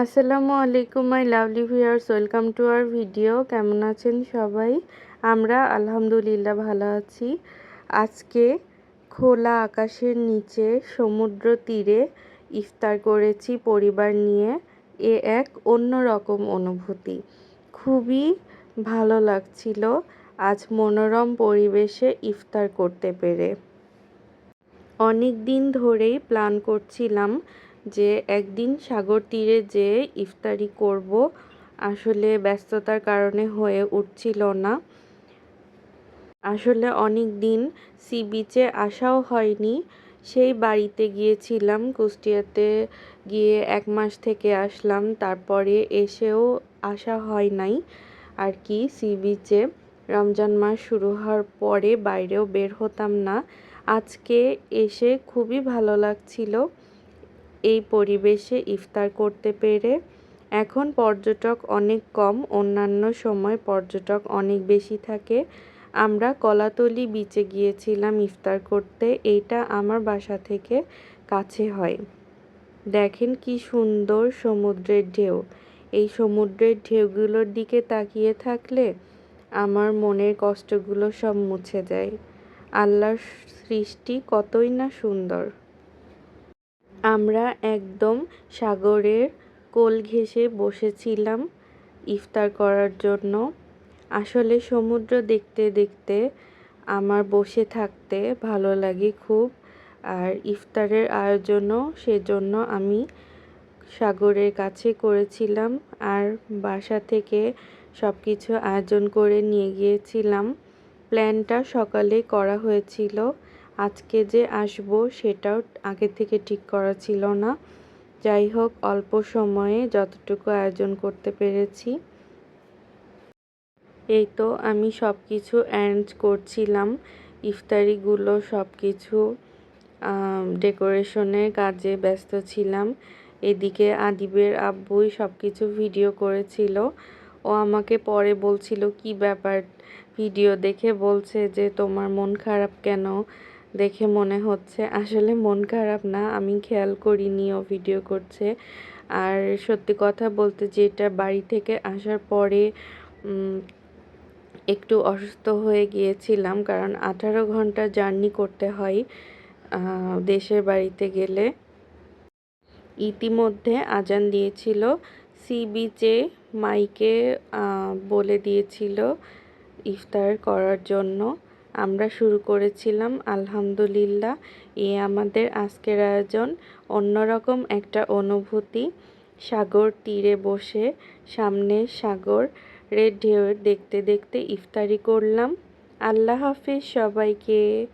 আসসালামু আলাইকুম, my lovely viewers, welcome to our video. কেমন আছেন সবাই? আমরা আলহামদুলিল্লাহ ভালো আছি। আজকে খোলা আকাশের নিচে সমুদ্র তীরে ইফতার করেছি পরিবার নিয়ে। এ এক অন্য রকম অনুভূতি। খুবই ভালো লাগছিল আজ মনোরম পরিবেশে ইফতার করতে পেরে। অনেক দিন ধরেই প্ল্যান করছিলাম যে একদিন সাগর তীরে যেয়ে ইফতারি করব, আসলে ব্যস্ততার কারণে হয়ে উঠছিল না। আসলে অনেক দিন সি বিচে আসাও হয়নি। সেই বাড়িতে গিয়েছিলাম, কুষ্টিয়াতে গিয়ে এক মাস থেকে আসলাম, তারপরে এসেও আসা হয় নাই আর কি সি বিচে। রমজান মাস শুরু হওয়ার পরে বাইরেও বের হতাম না। আজকে এসে খুবই ভালো লাগছিল। এই পরিবেশে ইফতার করতে পেরে এখন পর্যটক অনেক কম, অন্যান্য সময় পর্যটক অনেক বেশি থাকে। আমরা কলাতলি বিচে গিয়েছিলাম ইফতার করতে এইটা আমার বাসা থেকে কাছে হয়। দেখেন কি সুন্দর সমুদ্রের ঢেউ। এই সমুদ্রের ঢেউগুলোর দিকে তাকিয়ে থাকলে আমার মনের কষ্টগুলো সব মুছে যায়। আল্লাহর সৃষ্টি কতই না সুন্দর। আমরা একদম সাগরের কোল ঘেঁষে বসেছিলাম ইফতার করার জন্য। আসলে সমুদ্র দেখতে দেখতে আমার বসে থাকতে ভালো লাগে খুব, আর ইফতারের আয়োজনও সেজন্য আমি সাগরের কাছে করেছিলাম আর বাসা থেকে সব কিছু আয়োজন করে নিয়ে গিয়েছিলাম। প্ল্যানটা সকালে করা হয়েছিল। আজকে যে আসব সেটাও আগে থেকে ঠিক করা ছিল না। যাই হোক, অল্প সময়ে যতটুকু আয়োজন করতে পেরেছি, এই তো আমি সব কিছু অ্যারেঞ্জ করছিলাম। ইফতারিগুলো সব কিছু ডেকোরেশনের কাজে ব্যস্ত ছিলাম। এদিকে আদিবের আব্বুই সব কিছু ভিডিও করেছিল। ও আমাকে পরে বলছিল, কি ব্যাপার? ভিডিও দেখে বলছে যে, তোমার মন খারাপ কেন? দেখে মনে হচ্ছে। আসলে মন খারাপ না, আমি খেয়াল করিনি ও ভিডিও করছে। আর সত্যি কথা বলতে যেটা বাড়ি থেকে আসার পরে একটু অসুস্থ হয়ে গিয়েছিলাম, কারণ আঠারো ঘণ্টা জার্নি করতে হয় দেশের বাড়িতে গেলে। ইতিমধ্যে আজান দিয়েছিল সি বিচে মাইকে বলে দিয়েছিল ইফতার করার জন্য। আমরা শুরু করেছিলাম, আলহামদুলিল্লাহ। এ আমাদের আজকের আয়োজন অন্যরকম একটা অনুভূতি। সাগর তীরে বসে সামনে সাগর রেড ঢেউ দেখতে দেখতে ইফতারি করলাম। আল্লাহ হাফিজ সবাইকে।